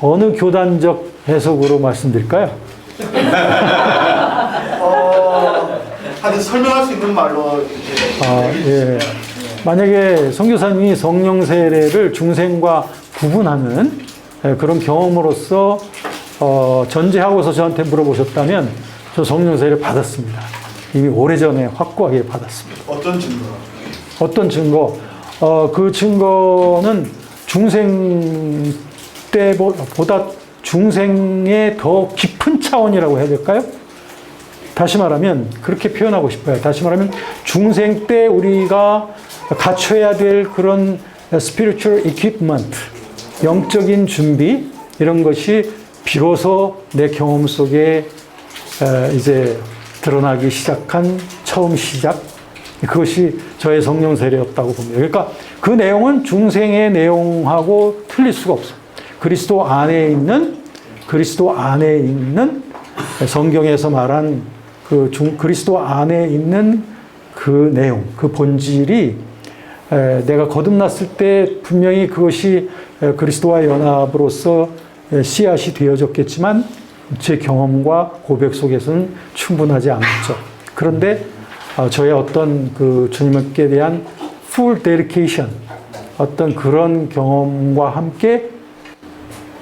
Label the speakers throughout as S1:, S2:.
S1: 어, 어느 교단적 해석으로 말씀드릴까요?
S2: 어, 하여튼 설명할 수 있는 말로
S1: 아, 예. 만약에 성교사님이 성령 세례를 중생과 구분하는 예, 그런 경험으로서 어, 전제하고서 저한테 물어보셨다면 저 성령 세례 받았습니다. 이미 오래전에 확고하게 받았습니다.
S2: 어떤 증거가?
S1: 어떤 증거? 어, 그 증거는 중생 때보다 중생의 더 깊은 차원이라고 해야 될까요? 다시 말하면 그렇게 표현하고 싶어요. 다시 말하면 중생 때 우리가 갖춰야 될 그런 spiritual equipment, 영적인 준비 이런 것이 비로소 내 경험 속에 에, 이제 드러나기 시작한 처음 시작 그것이 저의 성령 세례였다고 봅니다. 그러니까 그 내용은 중생의 내용하고 틀릴 수가 없어요. 그리스도 안에 있는 그리스도 안에 있는 성경에서 말한 그 중, 그리스도 안에 있는 그 내용, 그 본질이 에, 내가 거듭났을 때 분명히 그것이 에, 그리스도와 연합으로서 에, 씨앗이 되어졌겠지만 제 경험과 고백 속에서는 충분하지 않았죠. 그런데 어, 저의 어떤 그 주님께 대한 full dedication, 어떤 그런 경험과 함께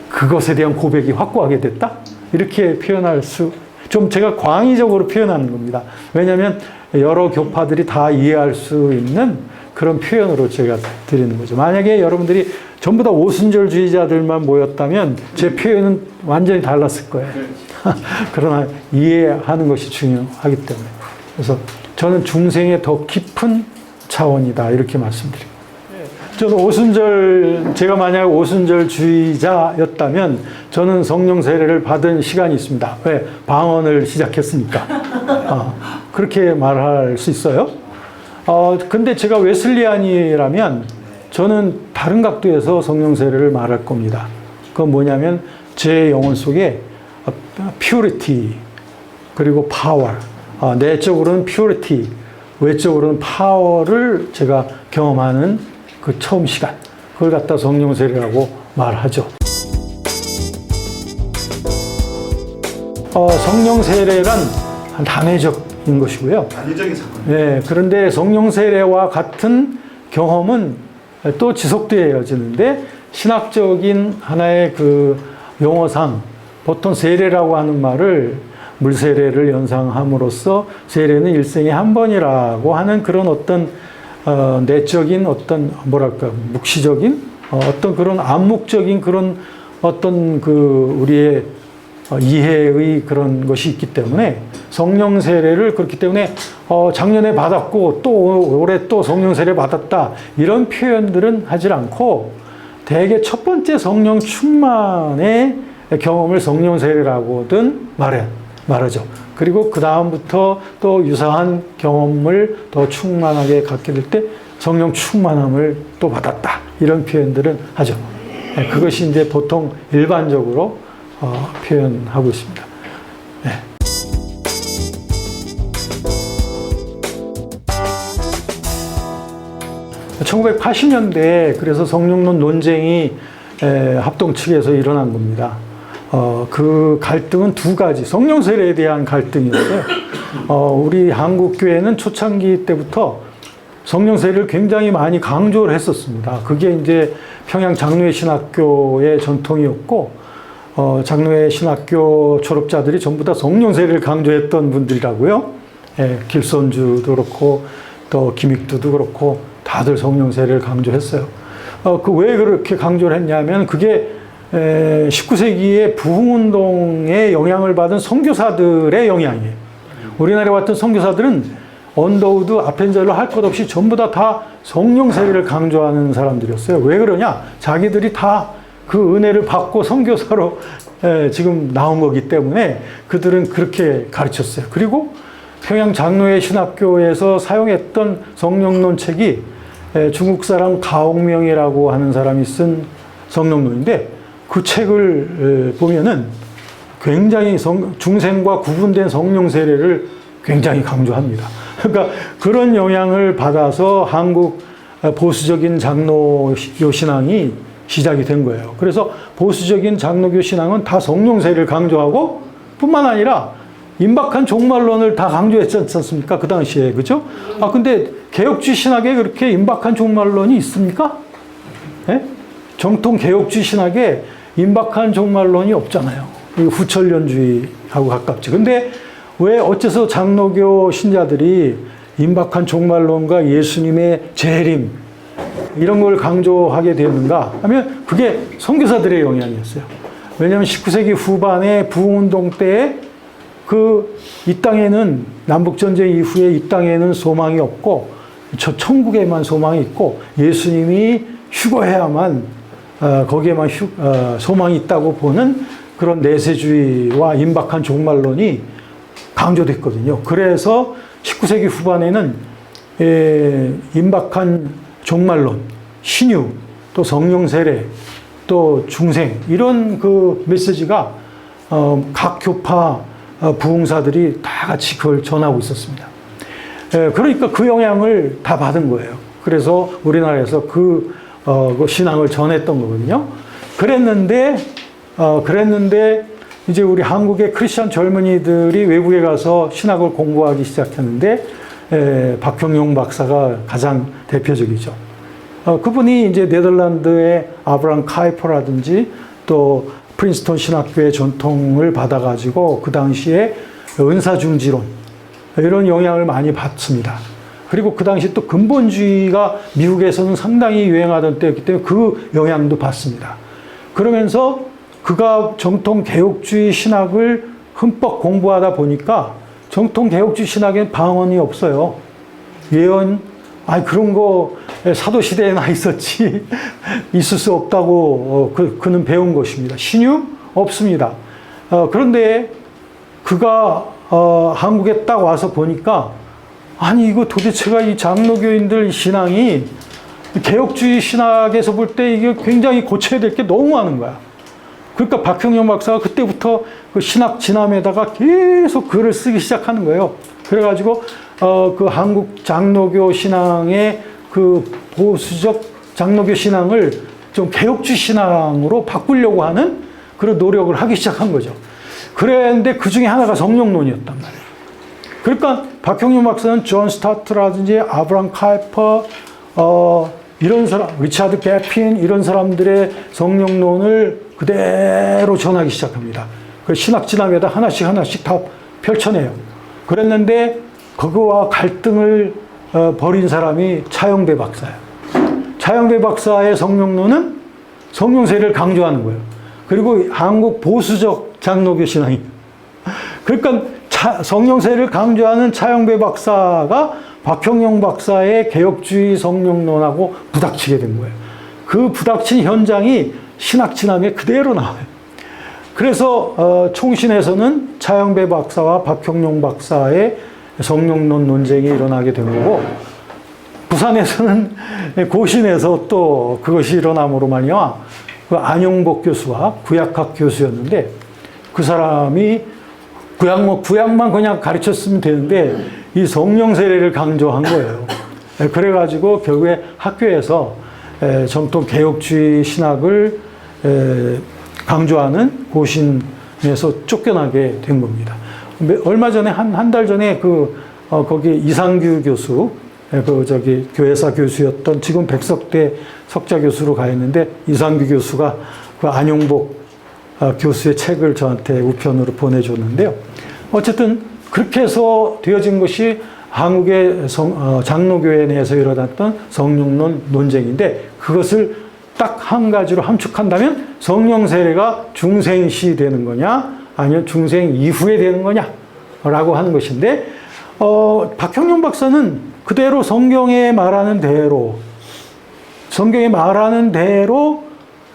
S1: 그것에 대한 고백이 확고하게 됐다? 이렇게 표현할 수, 좀 제가 광의적으로 표현하는 겁니다. 왜냐하면 여러 교파들이 다 이해할 수 있는 그런 표현으로 제가 드리는 거죠. 만약에 여러분들이 전부 다 오순절주의자들만 모였다면 제 표현은 완전히 달랐을 거예요. 그러나 이해하는 것이 중요하기 때문에. 그래서 저는 중생의 더 깊은 차원이다. 이렇게 말씀드립니다. 저는 오순절, 제가 만약 오순절주의자였다면 저는 성령 세례를 받은 시간이 있습니다. 왜? 방언을 시작했으니까. 어, 그렇게 말할 수 있어요. 어, 근데 제가 웨슬리안이라면 저는 다른 각도에서 성령 세례를 말할 겁니다. 그건 뭐냐면 제 영혼 속에 purity, 그리고 파워, 어, 내적으로는 purity, 외적으로는 파워를 제가 경험하는 그 처음 시간, 그걸 갖다 성령 세례라고 말하죠. 어, 성령 세례란 단회적인 것이고요.
S2: 단위적인 사건.
S1: 네, 그런데 성령 세례와 같은 경험은 또 지속되어지는데 신학적인 하나의 그 용어상 보통 세례라고 하는 말을 물세례를 연상함으로써 세례는 일생에 한 번이라고 하는 그런 어떤 어, 내적인 어떤 뭐랄까 묵시적인 어, 어떤 그런 암묵적인 그런 어떤 그 우리의 어, 이해의 그런 것이 있기 때문에 성령 세례를 그렇기 때문에 어, 작년에 받았고 또 올해 또 성령 세례 받았다 이런 표현들은 하질 않고 대개 첫 번째 성령 충만의 경험을 성령 세례라고든 말해 말하죠. 그리고 그 다음부터 또 유사한 경험을 더 충만하게 갖게 될 때 성령 충만함을 또 받았다 이런 표현들은 하죠. 네, 그것이 이제 보통 일반적으로 어, 표현하고 있습니다. 네. 1980년대에 그래서 성령론 논쟁이 에, 합동 측에서 일어난 겁니다. 어, 그 갈등은 두 가지. 성령 세례에 대한 갈등이었어요. 어, 우리 한국 교회는 초창기 때부터 성령 세례를 굉장히 많이 강조를 했었습니다. 그게 이제 평양 장로회 신학교의 전통이었고, 어, 장로회 신학교 졸업자들이 전부 다 성령 세례를 강조했던 분들이라고요. 예, 길손주도 그렇고, 또 김익두도 그렇고, 다들 성령 세례를 강조했어요. 어, 그 왜 그렇게 강조를 했냐면, 그게 에, 19세기의 부흥운동에 영향을 받은 선교사들의 영향이에요. 우리나라에 왔던 선교사들은 언더우드, 아펜젤로 할 것 없이 전부 다 다 성령 세례를 강조하는 사람들이었어요. 왜 그러냐? 자기들이 다 그 은혜를 받고 선교사로 에, 지금 나온 거기 때문에 그들은 그렇게 가르쳤어요. 그리고 평양 장로회 신학교에서 사용했던 성령론 책이 에, 중국 사람 가옥명이라고 하는 사람이 쓴 성령론인데 그 책을 에, 보면은 굉장히 성, 중생과 구분된 성령 세례를 굉장히 강조합니다. 그러니까 그런 영향을 받아서 한국 보수적인 장로요 신앙이 시작이 된 거예요. 그래서 보수적인 장로교 신앙은 다 성령세를 강조하고 뿐만 아니라 임박한 종말론을 다 강조했지 않습니까? 그 당시에. 그죠? 아, 근데 개혁주의 신학에 그렇게 임박한 종말론이 있습니까? 예? 정통 개혁주의 신학에 임박한 종말론이 없잖아요. 이거 후천련주의하고 가깝지. 근데 왜 어째서 장로교 신자들이 임박한 종말론과 예수님의 재림 이런 걸 강조하게 되었는가 하면 그게 선교사들의 영향이었어요. 왜냐하면 19세기 후반에 부흥운동 때에 그 이 땅에는 남북전쟁 이후에 이 땅에는 소망이 없고 저 천국에만 소망이 있고 예수님이 휴거해야만 어, 거기에만 휴, 어, 소망이 있다고 보는 그런 내세주의와 임박한 종말론이 강조됐거든요. 그래서 19세기 후반에는 에, 임박한 종말론, 신유, 또 성령 세례, 또 중생 이런 그 메시지가 어, 각 교파 어, 부흥사들이 다 같이 그걸 전하고 있었습니다. 에, 그러니까 그 영향을 다 받은 거예요. 그래서 우리나라에서 그, 어, 그 신앙을 전했던 거거든요. 그랬는데, 어, 그랬는데, 이제 우리 한국의 크리스천 젊은이들이 외국에 가서 신학을 공부하기 시작했는데, 에, 박형용 박사가 가장 대표적이죠. 어, 그분이 이제 네덜란드의 아브람 카이퍼라든지 또 프린스턴 신학교의 전통을 받아가지고 그 당시에 은사중지론 이런 영향을 많이 받습니다. 그리고 그 당시 또 근본주의가 미국에서는 상당히 유행하던 때였기 때문에 그 영향도 받습니다. 그러면서 그가 정통 개혁주의 신학을 흠뻑 공부하다 보니까 정통 개혁주의 신학엔 방언이 없어요. 예언, 아니 그런 거 사도 시대에나 있었지 있을 수 없다고 어, 그, 그는 배운 것입니다. 신유 없습니다. 어, 그런데 그가 어, 한국에 딱 와서 보니까 아니 이거 도대체가 이 장로교인들 신앙이 개혁주의 신학에서 볼 때 이게 굉장히 고쳐야 될 게 너무 많은 거야. 그러니까 박형영 박사가 그때부터 그 신학 진함에다가 계속 글을 쓰기 시작하는 거예요. 그래가지고 어, 그 한국 장로교 신앙의 그 보수적 장로교 신앙을 좀 개혁주의 신앙으로 바꾸려고 하는 그런 노력을 하기 시작한 거죠. 그랬는데 그 중에 하나가 성령론이었단 말이에요. 그러니까 박형용 박사는 존 스타트라든지 아브람 카이퍼, 어, 이런 사람, 리차드 개핀 이런 사람들의 성령론을 그대로 전하기 시작합니다. 그 신학 진학에다 하나씩 하나씩 다 펼쳐내요. 그랬는데 그거와 갈등을 어, 벌인 사람이 차영배 박사예요. 차영배 박사의 성령론은 성령세를 강조하는 거예요. 그리고 한국 보수적 장로교 신앙이. 그러니까 차, 성령세를 강조하는 차영배 박사가 박형영 박사의 개혁주의 성령론하고 부닥치게 된 거예요. 그 부닥친 현장이 신학 진함에 그대로 나와요. 그래서 어, 총신에서는 차영배 박사와 박형용 박사의 성령론 논쟁이 일어나게 된 거고 부산에서는 고신에서 또 그것이 일어남으로 말이야 그 안용복 교수와 구약학 교수였는데 그 사람이 구약 뭐 구약만 그냥 가르쳤으면 되는데 이 성령 세례를 강조한 거예요. 예, 그래가지고 결국에 학교에서 에, 정통 개혁주의 신학을 에, 강조하는 고신에서 쫓겨나게 된 겁니다. 매- 얼마 전에 한 한 달 전에 그 어, 거기 이상규 교수 예, 그 저기 교회사 교수였던 지금 백석대 석자 교수로 가 있는데 이상규 교수가 그 안용복 아, 교수의 책을 저한테 우편으로 보내줬는데요. 어쨌든 그렇게 해서 되어진 것이 한국의 성, 어, 장로교회 내에서 일어났던 성령론 논쟁인데 그것을 딱 한 가지로 함축한다면 성령 세례가 중생 시 되는 거냐 아니면 중생 이후에 되는 거냐라고 하는 것인데 어, 박형용 박사는 그대로 성경에 말하는 대로 성경에 말하는 대로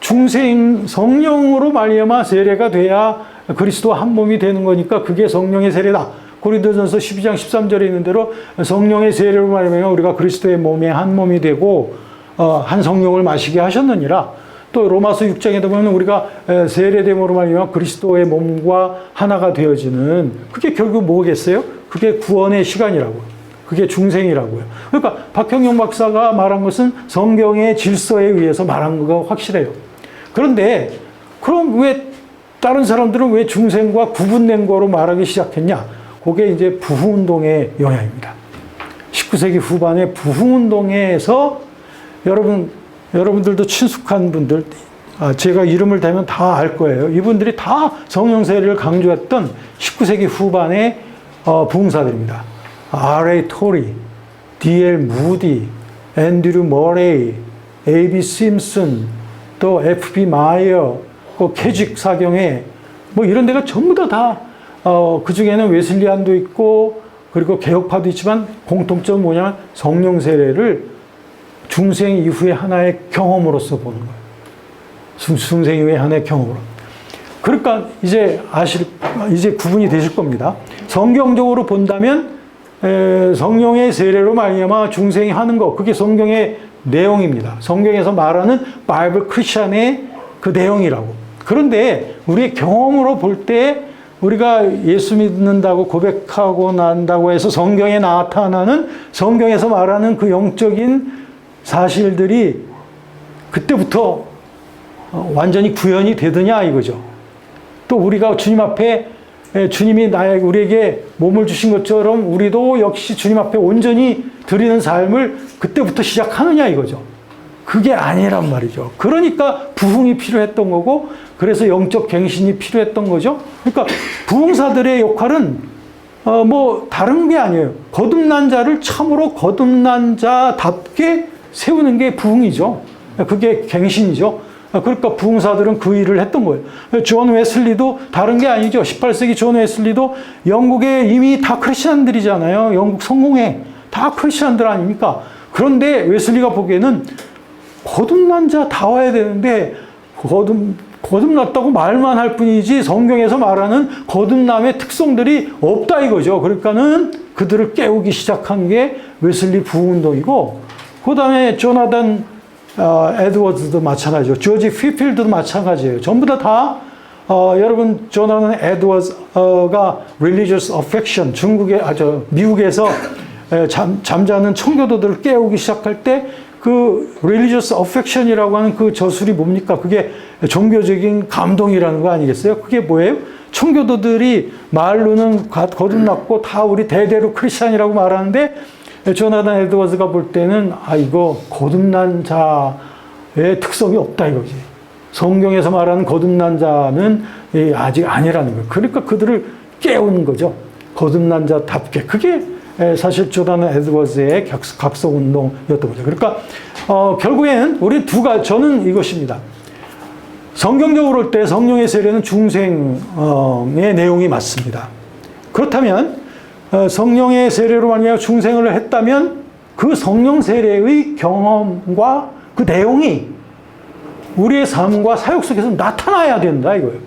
S1: 중생 성령으로 말미암아 세례가 돼야 그리스도와 한 몸이 되는 거니까 그게 성령의 세례다. 고린도전서 12장 13절에 있는 대로 성령의 세례로 말미암아 우리가 그리스도의 몸에 한 몸이 되고 어, 한 성령을 마시게 하셨느니라. 또 로마서 6장에도 보면 우리가 에, 세례됨으로 말미암아 그리스도의 몸과 하나가 되어지는 그게 결국 뭐겠어요? 그게 구원의 시간이라고. 그 그게 중생이라고요. 그러니까 박형용 박사가 말한 것은 성경의 질서에 의해서 말한 거가 확실해요. 그런데 그럼 왜 다른 사람들은 왜 중생과 구분된 거로 말하기 시작했냐? 그게 이제 부흥운동의 영향입니다. 19세기 후반에 부흥운동에서 여러분, 여러분들도 친숙한 분들, 아, 제가 이름을 대면 다 알 거예요. 이분들이 다 성령세례를 강조했던 19세기 후반의 어, 부흥사들입니다. R.A. 토리, D.L. 무디, 앤드류 머레이, A.B. 심슨, 또 F.B. 마이어, 그 캐직 사경회, 뭐 이런 데가 전부 다 다, 어, 그 중에는 웨슬리안도 있고, 그리고 개혁파도 있지만 공통점 뭐냐면 성령 세례를 중생 이후의 하나의 경험으로서 보는 거예요. 중- 중생 이후의 하나의 경험으로. 그러니까 이제 아실, 이제 구분이 되실 겁니다. 성경적으로 본다면 에, 성령의 세례로 말미암아 중생이 하는 거 그게 성경의 내용입니다. 성경에서 말하는 바이블 크리스천의 그 내용이라고. 그런데 우리의 경험으로 볼 때 우리가 예수 믿는다고 고백하고 난다고 해서 성경에 나타나는 성경에서 말하는 그 영적인 사실들이 그때부터 어, 완전히 구현이 되느냐 이거죠. 또 우리가 주님 앞에 에, 주님이 나의 우리에게 몸을 주신 것처럼 우리도 역시 주님 앞에 온전히 드리는 삶을 그때부터 시작하느냐 이거죠. 그게 아니란 말이죠. 그러니까 부흥이 필요했던 거고 그래서 영적 갱신이 필요했던 거죠. 그러니까 부흥사들의 역할은 어, 뭐 다른 게 아니에요. 거듭난 자를 참으로 거듭난 자답게 세우는 게 부흥이죠. 그게 갱신이죠. 그러니까 부흥사들은 그 일을 했던 거예요. 존 웨슬리도 다른 게 아니죠. 18세기 존 웨슬리도 영국에 이미 다 크리스천들이잖아요. 영국 성공회 다 크리스천들 아닙니까? 그런데 웨슬리가 보기에는 거듭난 자 다 와야 되는데 거듭 거듭났다고 말만 할 뿐이지 성경에서 말하는 거듭남의 특성들이 없다 이거죠. 그러니까는 그들을 깨우기 시작한 게 웨슬리 부흥운동이고 그다음에 조나단 어, 에드워즈도 마찬가지죠. 조지 휘필드도 마찬가지예요. 전부 다 다, 어, 여러분, 조나단 에드워즈가 religious affection, 중국에, 아, 저, 미국에서 에, 잠, 잠자는 청교도들을 깨우기 시작할 때 그 religious affection이라고 하는 그 저술이 뭡니까? 그게 종교적인 감동이라는 거 아니겠어요? 그게 뭐예요? 청교도들이 말로는 가- 거듭났고 다 우리 대대로 크리스찬이라고 말하는데 조나단 에드워즈가 볼 때는 아 이거 거듭난 자의 특성이 없다 이거지. 성경에서 말하는 거듭난 자는 이 아직 아니라는 거예요. 그러니까 그들을 깨우는 거죠. 거듭난 자답게. 그게 에, 사실 조나단 에드워즈의 각- 각성 운동이었던 거죠. 그러니까 어, 결국엔 우리 두 가지 저는 이것입니다. 성경적으로 볼 때 성령의 세례는 중생의 내용이 맞습니다. 그렇다면 어, 성령의 세례로 말미암아 중생을 했다면 그 성령 세례의 경험과 그 내용이 우리의 삶과 사역 속에서 나타나야 된다 이거예요.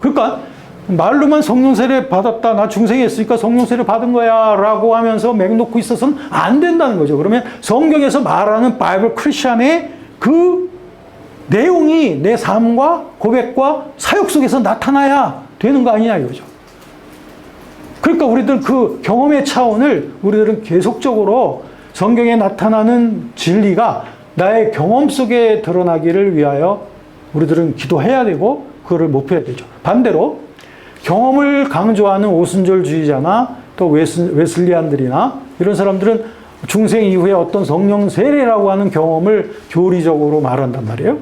S1: 그러니까 말로만 성령 세례 받았다, 나 중생했으니까 성령 세례 받은 거야라고 하면서 맹 놓고 있어서는 안 된다는 거죠. 그러면 성경에서 말하는 바이블 크리스천의 그 내용이 내 삶과 고백과 사역 속에서 나타나야 되는 거 아니냐 이거죠. 그러니까 우리들 그 경험의 차원을 우리들은 계속적으로 성경에 나타나는 진리가 나의 경험 속에 드러나기를 위하여 우리들은 기도해야 되고 그거를 목표해야 되죠. 반대로 경험을 강조하는 오순절주의자나 또 웨슬, 웨슬리안들이나 이런 사람들은 중생 이후에 어떤 성령 세례라고 하는 경험을 교리적으로 말한단 말이에요.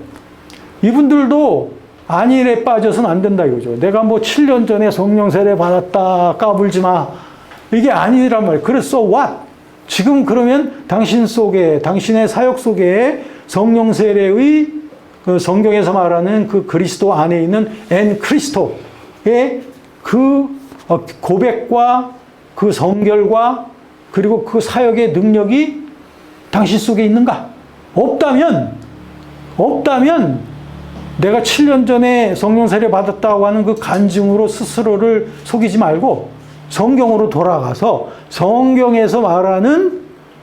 S1: 이분들도 안일에 빠져서는 안 된다 이거죠. 내가 뭐 7년 전에 성령 세례 받았다 까불지 마. 이게 아니란 말이에요. 그래서 what? 지금 그러면 당신 속에 당신의 사역 속에 성령 세례의 그 성경에서 말하는 그 그리스도 안에 있는 엔 크리스토의 그 어, 고백과 그 성결과 그리고 그 사역의 능력이 당신 속에 있는가? 없다면 없다면 내가 7년 전에 성령 세례 받았다고 하는 그 간증으로 스스로를 속이지 말고 성경으로 돌아가서 성경에서 말하는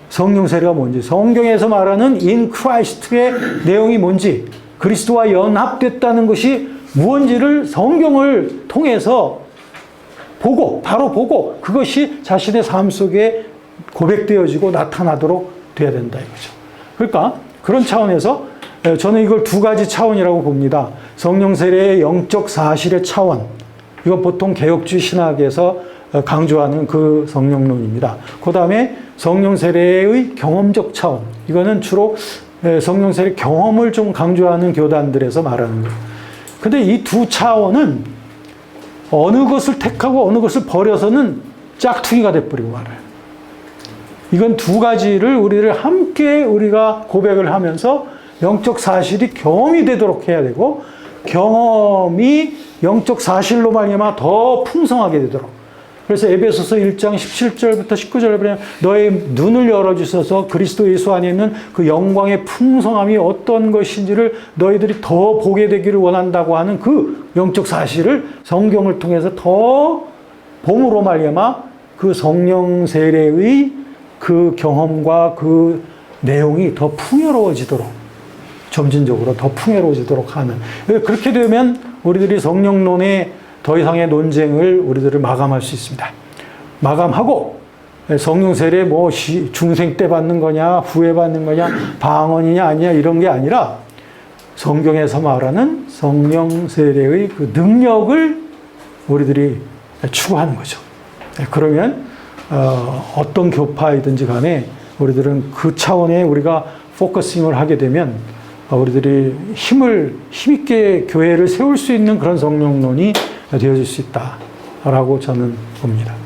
S1: 성령 세례가 뭔지, 성경에서 말하는 in Christ의 내용이 뭔지, 그리스도와 연합됐다는 것이 무언지를 성경을 통해서 보고, 바로 보고, 그것이 자신의 삶 속에 고백되어지고 나타나도록 돼야 된다 이거죠. 그러니까 그런 차원에서 에, 저는 이걸 두 가지 차원이라고 봅니다. 성령 세례의 영적 사실의 차원. 이건 보통 개혁주의 신학에서 어, 강조하는 그 성령론입니다. 그 다음에 성령 세례의 경험적 차원. 이거는 주로 에, 성령 세례 경험을 좀 강조하는 교단들에서 말하는 거예요. 근데 이 두 차원은 어느 것을 택하고 어느 것을 버려서는 짝퉁이가 돼버리고 말아요. 이건 두 가지를 우리를 함께 우리가 고백을 하면서 영적 사실이 경험이 되도록 해야 되고 경험이 영적 사실로 말미암아 더 풍성하게 되도록. 그래서 에베소서 1장 17절부터 19절에 보면 너의 눈을 열어 주셔서 그리스도 예수 안에 있는 그 영광의 풍성함이 어떤 것인지를 너희들이 더 보게 되기를 원한다고 하는 그 영적 사실을 성경을 통해서 더 봄으로 말미암아 그 성령 세례의 그 경험과 그 내용이 더 풍요로워지도록 점진적으로 더 풍요로워지도록 하는 그렇게 되면 우리들이 성령론의 더 이상의 논쟁을 우리들을 마감할 수 있습니다. 마감하고 성령 세례 뭐 시- 중생 때 받는 거냐 후에 받는 거냐 방언이냐 아니냐 이런 게 아니라 성경에서 말하는 성령 세례의 그 능력을 우리들이 추구하는 거죠. 네, 그러면 어, 어떤 교파이든지 간에 우리들은 그 차원에 우리가 포커싱을 하게 되면 어, 우리들이 힘을 힘있게 교회를 세울 수 있는 그런 성령론이 되어질 수 있다라고 저는 봅니다.